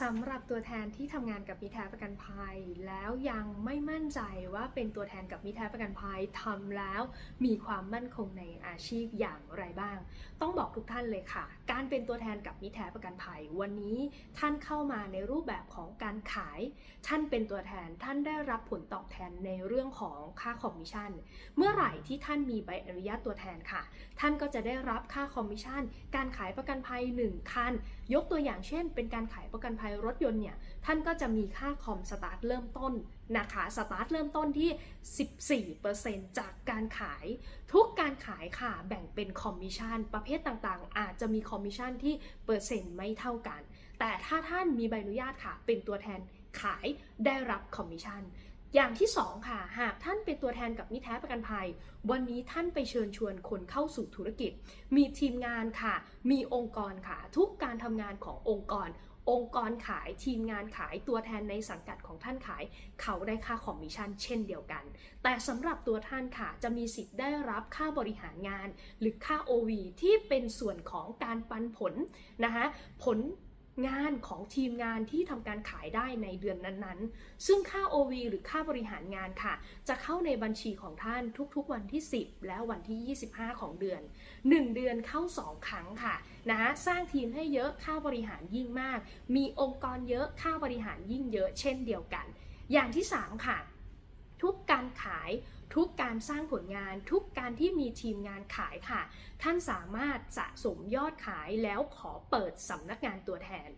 สำหรับตัวแทนที่ทำงานกับมิแท้ประกันภัย แล้วยังไม่มั่นใจว่าเป็นตัวแทนกับมิแท้ประกันภัยทำแล้วมีความมั่นคงในอาชีพอย่างไรบ้าง ต้องบอกทุกท่านเลยค่ะ การเป็นตัวแทนกับมิแท้ประกันภัย วันนี้ท่านเข้ามาในรูปแบบของการขาย ท่านเป็นตัวแทนท่านได้รับผลตอบแทนในเรื่องของค่าคอมมิชชั่นเมื่อไหร่ที่ท่านมีใบอนุญาตตัวแทนค่ะ ท่านก็จะได้รับค่าคอมมิชชั่นการขายประกันภัย1คันยกตัวอย่างเช่น เป็นการขายประกันภัยรถยนต์เนี่ยท่านก็จะมีค่าคอมสตาร์ทเริ่มต้นนะคะสตาร์ทเริ่มต้นที่ 14%จากการขาย ทุกการขายค่ะแบ่งเป็นคอมมิชชั่นประเภทต่างๆ อาจจะมีคอมมิชชั่นที่เปอร์เซ็นต์ไม่เท่ากัน แต่ถ้าท่านมีใบอนุญาตค่ะ เป็นตัวแทนขายได้รับคอมมิชชั่น อย่างที่ 2 ค่ะ หากท่านเป็นตัวแทนกับมิแท้ประกันภัย วันนี้ท่านไปเชิญชวนคนเข้าสู่ธุรกิจ มีทีมงานค่ะ มีองค์กรค่ะ ทุกการทำงานขององค์กร องค์กรขายทีมงานขายตัวแทนในสังกัดของท่านขาย เขาได้ค่าคอมมิชชั่นเช่นเดียวกัน แต่สำหรับตัวท่านค่ะจะมีสิทธิ์ได้รับค่าบริหารงาน หรือค่า OV ที่เป็นส่วนของการปันผลนะคะผล งานของทีมงานที่ทำการขายได้ในเดือนนั้นๆ ซึ่งค่า OV หรือค่าบริหารงานค่ะ จะเข้าในบัญชีของท่านทุกๆ วันที่ 10 และวันที่ 25 ของเดือน 1 เดือนเข้า 2 ครั้งค่ะนะสร้างทีมให้เยอะค่าบริหารยิ่งมาก มีองค์กรเยอะค่าบริหารยิ่งเยอะ เช่นเดียวกัน อย่างที่ 3 ค่ะ ทุกการขาย ทุกการสร้างผลงาน ทุกการที่มีทีมงานขายค่ะ ท่านสามารถสะสมยอดขายแล้วขอเปิดสำนักงานตัวแทน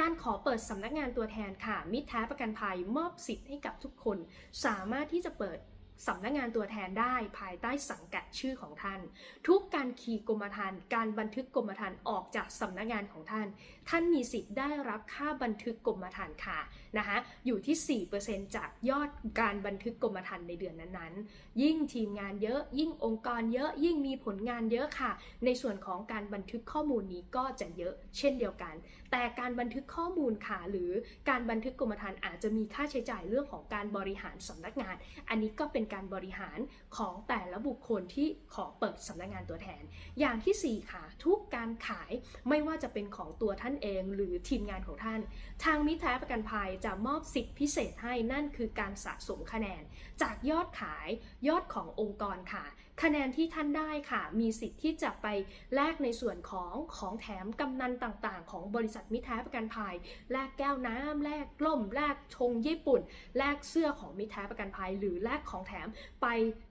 การขอเปิดสำนักงานตัวแทนค่ะ มิตรแท้ประกันภัยมอบสิทธิ์ให้กับทุกคน สามารถที่จะเปิด สำนักงานตัวแทนได้ภายใต้สังกัดชื่อของท่าน ทุกการคีย์กรมธรรม์การบันทึกกรมธรรม์ออกจากสำนักงานของท่าน ท่านมีสิทธิ์ได้รับค่าบันทึกกรมธรรม์ค่ะนะคะอยู่ที่ 4%จากยอดการบันทึกกรมธรรม์ในเดือนนั้นๆ ยิ่งทีมงานเยอะ ยิ่งองค์กรเยอะยิ่งมีผลงานเยอะค่ะ ในส่วนของการบันทึกข้อมูลนี้ก็จะเยอะเช่นเดียวกัน แต่การบันทึกข้อมูลค่ะหรือการบันทึกกรมธรรม์อาจจะมีค่าใช้จ่ายเรื่องของการบริหารสำนักงาน อันนี้ก็เป็นการบริหารของแต่ละบุคคลที่ขอเปิดสำนักงานตัวแทน อย่างทีสี่ 4 ค่ะ ทุกการขายไม่ว่าจะเป็นของตัวท่านเองหรือทีมงานของท่าน ทางมิตรแท้ประกันภัยจะมอบสิทธิพิเศษให้นั่นคือการสะสมคะแนน จากยอดขายยอดขององค์กรค่ะ คะแนนที่ท่านได้ค่ะ มีสิทธิ์ที่จะไปแลกในส่วนของของแถมกำนันต่างๆ ของบริษัทมิตรแท้ประกันภัยแลกแก้วน้ำแลกล่มแลกชงญี่ปุ่น แลกเสื้อของมิตรแท้ประกันภัย หรือแลกของแถมไป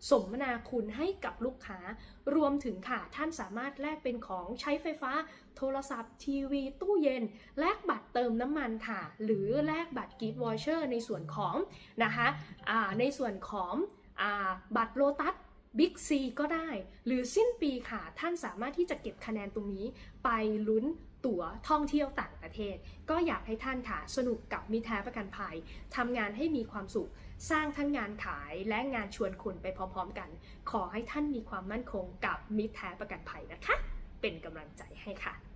สมนาคุณให้กับลูกค้า รวมถึงค่ะท่านสามารถแลกเป็นของใช้ไฟฟ้า โทรศัพท์ ทีวี ตู้เย็น แลกบัตรเติมน้ำมันค่ะ หรือแลกบัตรกิฟต์วอเชอร์ในส่วนของนะคะในส่วนของอบัตรโลตัสบิ๊กซีก็ได้ หรือสิ้นปีค่ะ ท่านสามารถที่จะเก็บคะแนนตรงนี้ไปลุ้น ตั๋วท่องเที่ยวต่างประเทศ ก็อยากให้ท่านค่ะสนุกกับมิตรแท้ประกันภัยทำงานให้มีความสุข สร้างทั้งงานขายและงานชวนคนไปพร้อมๆกัน ขอให้ท่านมีความมั่นคงกับมิตรแท้ประกันภัยนะคะ เป็นกำลังใจให้ค่ะ